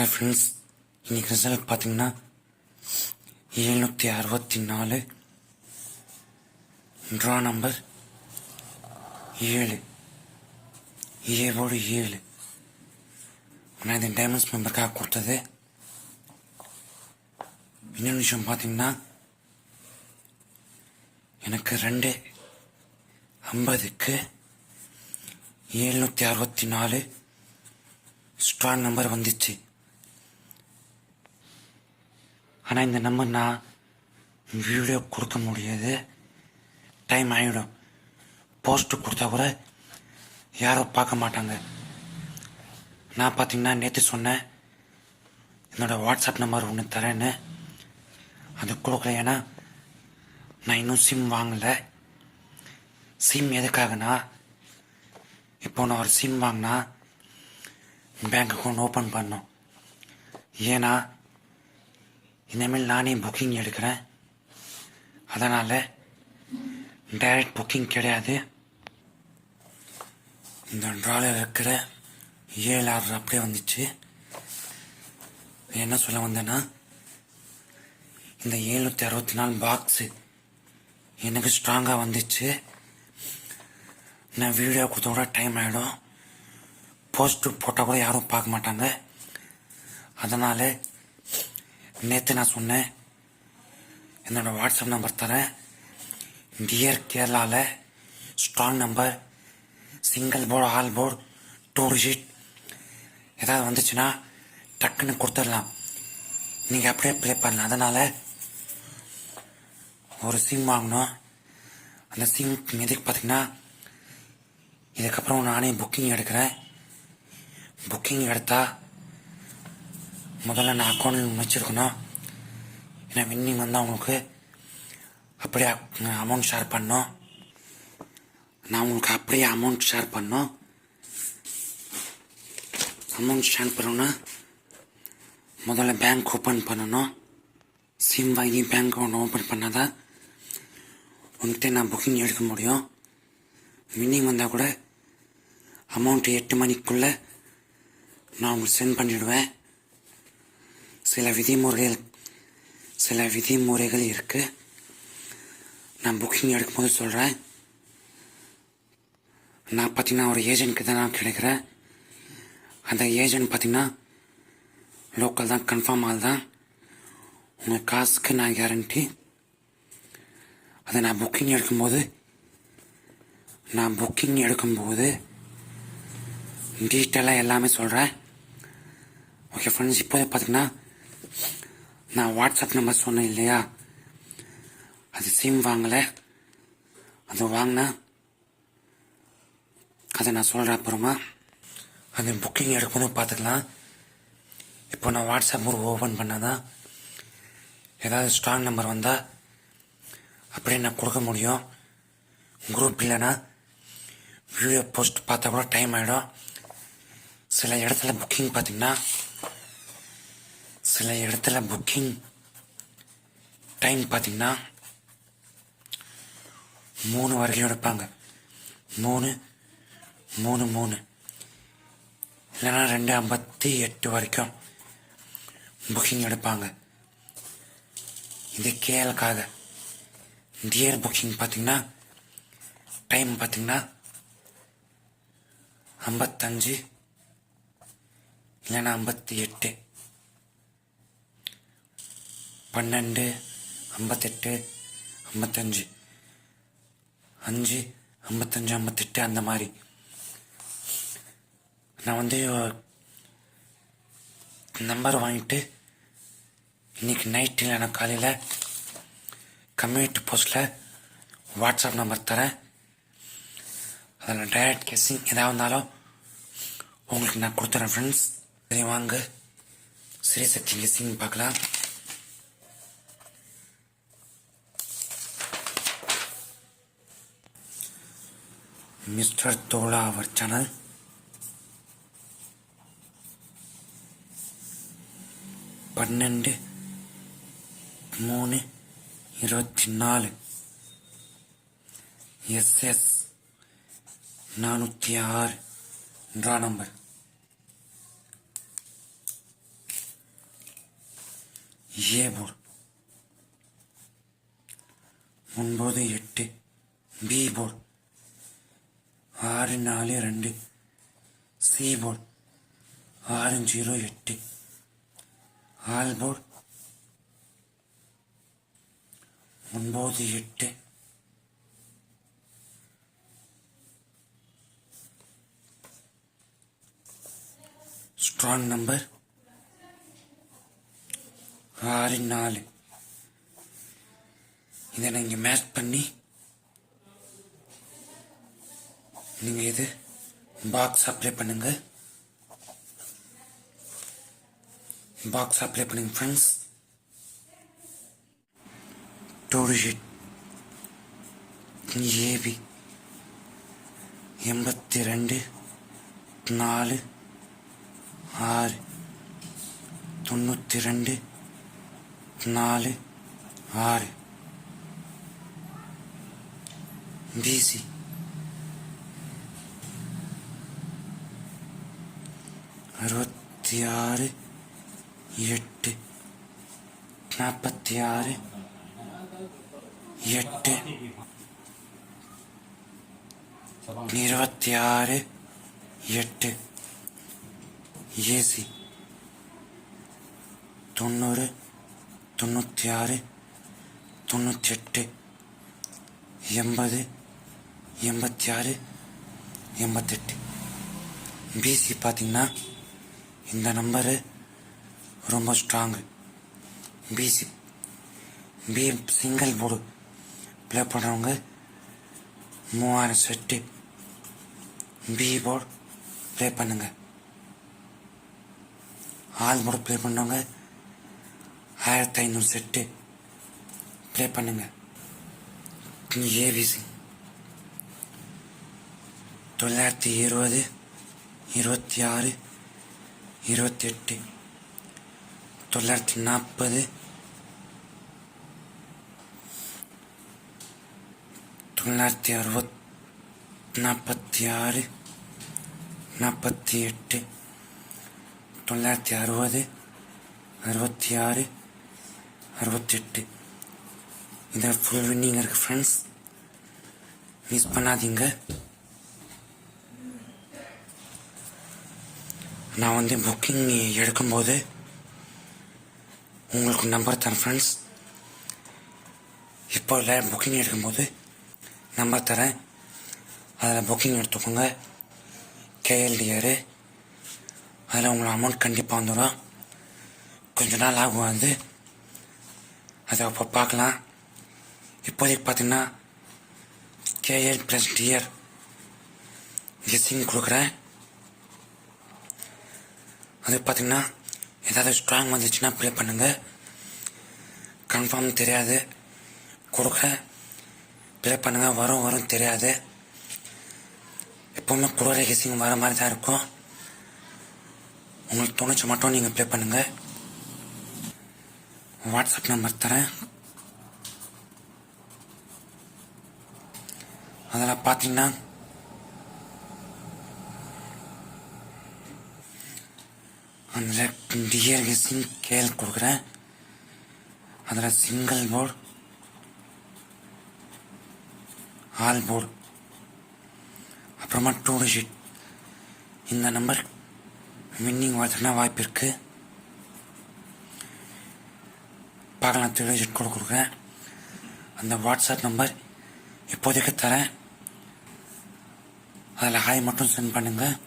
Hi friends இன்னைக்கு result பார்த்தீங்கன்னா எழுநூற்றி அறுபத்தி நாலு ட்ரா நம்பர் ஏழு. ஏவோடு ஏழு. நான் இந்த டைமண்ட்ஸ் மெம்பருக்காக கொடுத்தது. இன்னொரு விஷயம் பார்த்தீங்கன்னா எனக்கு ரெண்டு ஐம்பதுக்கு எழுநூற்றி அறுபத்தி நாலு ஸ்ட்ராங் நம்பர் வந்துச்சு. ஆனால் இந்த நம்பர் நான் வீடியோ கொடுக்க முடியாது. டைம் ஆகிடும் போஸ்ட்டு கொடுத்தா கூட யாரும் பார்க்க மாட்டாங்க. நான் பார்த்தீங்கன்னா நேற்று சொன்னேன். என்னோட வாட்ஸ்அப் நம்பர் ஒன்று தரேன்னு. அது கொடுக்கல ஏன்னா நான் இன்னும் சிம் வாங்கலை. சிம் எதுக்காகனா இப்போ நான் ஒரு சிம் வாங்கினா பேங்க் அக்கௌண்ட் ஓப்பன் பண்ணோம் ஏன்னா இனிமேல் நானே புக்கிங் எடுக்கிறேன். அதனால் டைரக்ட் புக்கிங் கிடையாது. இந்த ட்ராவில் இருக்கிற ஏழு ஆறு அப்படியே வந்துச்சு. என்ன சொல்ல வந்தேன்னா இந்த ஏழ்நூற்றி அறுபத்தி நாலு பாக்ஸு எனக்கு ஸ்ட்ராங்காக வந்துச்சு. நான் வீடியோ கொடுத்த கூட டைம் ஆகிடும் போஸ்ட்டு போட்டால் கூட யாரும் பார்க்க மாட்டாங்க. அதனால் நேற்று நான் சொன்னேன். என்னோடய வாட்ஸ்அப் நம்பர் தரேன். டியர் கேரளாவில் strong number single board all board two sheet ஏதாவது வந்துச்சுன்னா டக்குன்னு கொடுத்துடலாம். நீங்கள் அப்படியே ப்ளே பண்ணலாம். அதனால் ஒரு சிம் வாங்கணும். அந்த சிம் எதுக்கு பார்த்தீங்கன்னா இதுக்கப்புறம் நானே புக்கிங் எடுக்கிறேன். புக்கிங் எடுத்தால் முதல்ல நான் அக்கௌண்ட் வச்சுருக்கணும் ஏன்னா வின்னிங் வந்தால் உங்களுக்கு அப்படியே அமௌண்ட் ஷேர் பண்ணோம் நான் உங்களுக்கு அப்படியே அமௌண்ட் ஷேர் பண்ணோம் அமௌண்ட் ஷேர் பண்ணணும்னா முதல்ல பேங்க் ஓப்பன் பண்ணணும். சிம் வாங்கி பேங்க் அக்கௌண்ட் ஓப்பன் பண்ணாதான் உங்கள்கிட்ட நான் புக்கிங் எடுக்க முடியும். வின்னிங் வந்தால் கூட அமௌண்ட்டு எட்டு மணிக்குள்ளே நான் உங்களுக்கு சென்ட் பண்ணிவிடுவேன் சில விதிமுறைகள் சில விதிமுறைகள் இருக்குது நான் புக்கிங் எடுக்கும்போது சொல்கிறேன் நான் பார்த்தீங்கன்னா ஒரு ஏஜென்ட்க்கு தான் நான் கிடைக்கிறேன் அந்த ஏஜென்ட் பார்த்தீங்கன்னா லோக்கல் தான் கன்ஃபார்ம் ஆள் தான். உங்கள் காசுக்கு நான் கேரண்டி அதை நான் புக்கிங் எடுக்கும்போது நான் புக்கிங் எடுக்கும்போது டீட்டெயிலாக எல்லாமே சொல்கிறேன் ஓகே ஃப்ரெண்ட்ஸ் இப்போதே பார்த்தீங்கன்னா நான் வாட்ஸ்அப் நம்பர் சொன்னேன் இல்லையா? அது சிம் வாங்கலை. அது வாங்கினா அதை நான் சொல்கிறேன் அப்புறமா. அது புக்கிங் எடுக்கணும் பார்த்துக்கலாம். இப்போ நான் வாட்ஸ்அப் ஒரு ஓப்பன் பண்ணாதான் ஏதாவது ஸ்ட்ராங் நம்பர் வந்தால் அப்படியே நான் கொடுக்க முடியும். குரூப் இல்லைன்னா வீடியோ போஸ்ட் பார்த்தா கூட டைம் ஆகிடும் சில இடத்துல புக்கிங் பார்த்தீங்கன்னா சில இடத்துல புக்கிங் டைம் பார்த்தீங்கன்னா மூணு வரைக்கும் எடுப்பாங்க. மூணு மூணு மூணு. இல்லைன்னா ரெண்டு ஐம்பத்தி எட்டு வரைக்கும் புக்கிங் எடுப்பாங்க. இது கேஎலுக்காக டியர் புக்கிங் பார்த்தீங்கன்னா டைம் பார்த்தீங்கன்னா ஐம்பத்தஞ்சு இல்லைன்னா ஐம்பத்தி எட்டு. பன்னெண்டு ஐம்பத்தெட்டு ஐம்பத்தஞ்சு. அஞ்சு ஐம்பத்தஞ்சு ஐம்பத்தெட்டு அந்த மாதிரி. நான் வந்து நம்பர் வாங்கிட்டு இன்னைக்கு நைட்டு இல்லைனா காலையில் கம்யூனிட்டி போஸ்ட்டில் வாட்ஸ்அப் நம்பர் தரேன். அதில் டைரக்ட் கெஸ்ஸிங் எதாவது இருந்தாலும் உங்களுக்கு நான் கொடுத்துறேன் ஃப்ரெண்ட்ஸ் சரி வாங்க. ஸ்ரீ சக்தி கெஸ்ஸிங் பார்க்கலாம். மிஸ்டர் தோலா அவர் சேனல். பன்னெண்டு மூணு இருபத்தி நாலு எஸ்எஸ் நானூற்றி ஆறு ட்ரா நம்பர். A board. ஒன்பது எட்டு பி போர்டு. ஆறு நாலு ரெண்டு சீபோர்ட் ஆறு ஜீரோ எட்டு ஆல்போர்ட் ஒன்பது எட்டு ஸ்ட்ராங் நம்பர் ஆறு நாலு இதை நீங்கள் மேட்ச் பண்ணி நீங்கள் இது பாக்ஸ் அப்ளை பண்ணுங்க. பாக்ஸ் அப்ளை பண்ணுங்க ஃப்ரெண்ட்ஸ் டோரிஷிட் ஏபி எண்பத்தி ரெண்டு. நாலு. ஆறு. தொண்ணூற்றி ரெண்டு. நாலு. ஆறு. பிசி அறுபத்தி ஆறு எட்டு நாற்பத்தி ஆறு எட்டு இருபத்தி ஆறு எட்டு ஏசி தொண்ணூறு தொண்ணூற்றி ஆறு தொண்ணூற்றி எட்டு எண்பது எண்பத்தி ஆறு எண்பத்தெட்டு பிசி பார்த்தீங்கன்னா இந்த நம்பரு ரொம்ப strong BC B single board play பண்ணுறவங்க மூவாயிரம் செட்டு பி போர்டு ப்ளே பண்ணுங்க. ஆல் போர்டு ப்ளே பண்ணுறவங்க ஆயிரத்தி ஐநூறு செட்டு ப்ளே பண்ணுங்க. ஏபிசி தொள்ளாயிரத்தி இருபது இருபத்தி ஆறு இருபத்தி எட்டு தொள்ளாயிரத்தி நாற்பது தொள்ளாயிரத்தி அறுபத் நாற்பத்தி ஆறு நாற்பத்தி எட்டு தொள்ளாயிரத்தி அறுபது அறுபத்தி ஆறு அறுபத்தெட்டு. இந்த ஃபுல் வின்னிங் இருக்குது ஃப்ரெண்ட்ஸ் மிஸ் பண்ணாதீங்க. நான் வந்து புக்கிங் எடுக்கும்போது உங்களுக்கு நம்பர் தரேன் ஃப்ரெண்ட்ஸ் இப்போ இல்லை புக்கிங் எடுக்கும்போது நம்பர் தரேன். அதில் புக்கிங் எடுத்துக்கோங்க. கேஎல்டிஆர் அதில் உங்களுக்கு அமௌண்ட் கண்டிப்பாக வந்துடும் கொஞ்ச நாள் ஆகும் வந்து அதை அப்போ பார்க்கலாம். இப்போதைக்கு பார்த்தீங்கன்னா கேஎல் ப்ளஸ் டிஆர் கெஸ்ஸிங் கொடுக்குறேன். அது பார்த்தீங்கன்னா ஏதாவது ஸ்ட்ராங் வந்துச்சுன்னா ப்ளே பண்ணுங்கள் கன்ஃபார்ம் தெரியாது. கொடுக்க ப்ளே பண்ணுங்கள் வரும் வரும் தெரியாது. எப்போவுமே கொடுக்குற கெஸ்ஸிங் வர மாதிரி தான் இருக்கும். உங்களுக்கு தோணுச்சு மட்டும் நீங்கள் ப்ளே பண்ணுங்கள் வாட்ஸ்அப் நம்பர் தரேன். அதில் பார்த்தீங்கன்னா அதில் டியர் கெஸ்ஸிங் கேள் கொடுக்குறேன் அதில் சிங்கிள் போர்டு ஆல் போர்டு அப்புறமா டூ டிஜிட் இந்த நம்பர் வின்னிங் வரதுனா வாய்ப்பு இருக்குது பார்க்கலாம் த்ரீ டிஜிட் கூட கொடுக்குறேன் அந்த வாட்ஸ்அப் நம்பர் இப்போதைக்கு தரேன். அதில் ஹாய் மட்டும் சென்ட் பண்ணுங்கள்